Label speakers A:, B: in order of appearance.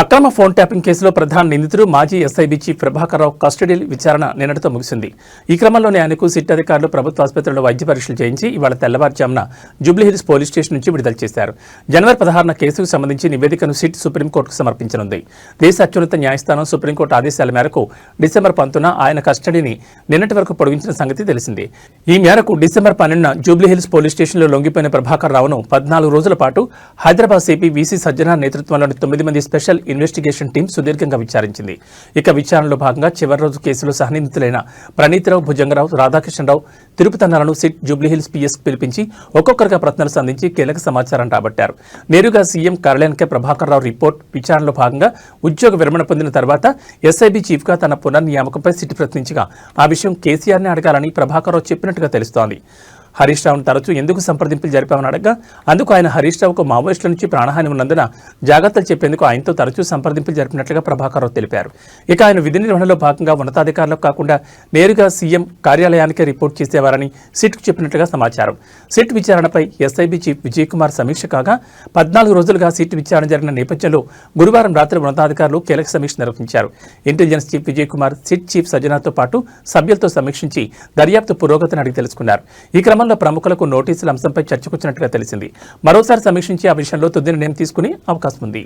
A: అక్రమ phone tapping కేసులో ప్రధాన నిందితుడు మాజీ ఎస్ఐబి చీఫ్ ప్రభాకర్రావు కస్టడీ విచారణ నిన్నటితో ముగిసింది. ఈ క్రమంలోనే ఆయనకు సిట్ అధికారులు ప్రభుత్వ ఆసుపత్రిలో వైద్య పరీక్షలు చేయించి ఇవాళ తెల్లవారుజామున జూబ్లీహిల్స్ పోలీస్ స్టేషన్ నుంచి విడుదల చేశారు. జనవరి పదహారున కేసుకు సంబంధించి నివేదికను సిట్ సుప్రీంకోర్టుకు సమర్పించనుంది. దేశ అత్యున్నత న్యాయస్థానం సుప్రీంకోర్టు ఆదేశాల మేరకు డిసెంబర్ పంతున ఆయన కస్టడీని నిన్నటి వరకు పొడిగించిన సంగతి తెలిసింది. ఈ మేరకు డిసెంబర్ పన్నెండున జూబ్లీహిల్స్ పోలీస్ స్టేషన్లో లొంగిపోయిన ప్రభాకర్ రావును పద్నాలుగు రోజుల పాటు హైదరాబాద్ సిపి వీసీ సజ్జన నేతృత్వంలోని తొమ్మిది మంది స్పెషల్ ఇన్వెస్టిగేషన్ టీం సుదీర్ఘంగా విచారించింది. ఇక విచారణలో భాగంగా చివరి రోజు కేసులో సహనిందితులైన ప్రణీతిరావు భుజంగరావు రాధాకృష్ణరావు తిరుపతన్నాలను సిట్ జూబ్లీహిల్స్ పిఎస్ పిలిపించి ఒక్కొక్కరిగా ప్రశ్నలు సంధించి కీలక సమాచారం రాబట్టారు. నేరుగా సీఎం కార్యాలయానికి ప్రభాకర్ రావు రిపోర్ట్. విచారణలో భాగంగా ఉద్యోగ విరమణ పొందిన తర్వాత ఎస్ఐబి చీఫ్గా తన పునర్నియామకంపై సిట్ ప్రశ్నించగా ఆ విషయం కేసీఆర్ని అడగాలని ప్రభాకర్ రావు చెప్పినట్టుగా తెలుస్తోంది. హరీష్ రావును తరచూ ఎందుకు సంప్రదింపులు జరిపామని అడగగా అందుకు ఆయన హరీష్ రావుకు మావోయిస్టుల నుంచి ప్రాణహాని ఉన్నందున జాగ్రత్తలు చెప్పేందుకు ఆయనతో తరచూ సంప్రదింపులు జరిపినట్లుగా ప్రభాకర్ రావు తెలిపారు. ఇక ఆయన విధి నిర్వహణలో భాగంగా ఉన్నతాధికారులకు కాకుండా నేరుగా సీఎం కార్యాలయానికే రిపోర్ట్ చేసేవారని సిట్కు చెప్పినట్లుగా సమాచారం. సిట్ విచారణపై ఎస్ఐబి చీఫ్ విజయ్ కుమార్ సమీక్ష కాగా పద్నాలుగు రోజులుగా సిట్ విచారణ జరిగిన నేపథ్యంలో గురువారం రాత్రి ఉన్నతాధికారులు కీలక సమీక్ష నిర్వహించారు. Intelligence chief Vijay Kumar SIT chief సజ్జనాతో పాటు సభ్యులతో సమీక్షించి దర్యాప్తు పురోగతిని అడిగి తెలుసుకున్నారు. ఈ క్రమం గ్రామంలో ప్రముఖులకు నోటీసుల అంశంపై చర్చకొచ్చినట్టుగా తెలిసింది. మరోసారి సమీక్షించి ఆ విషయంలో తుది నిర్ణయం తీసుకునే అవకాశం ఉంది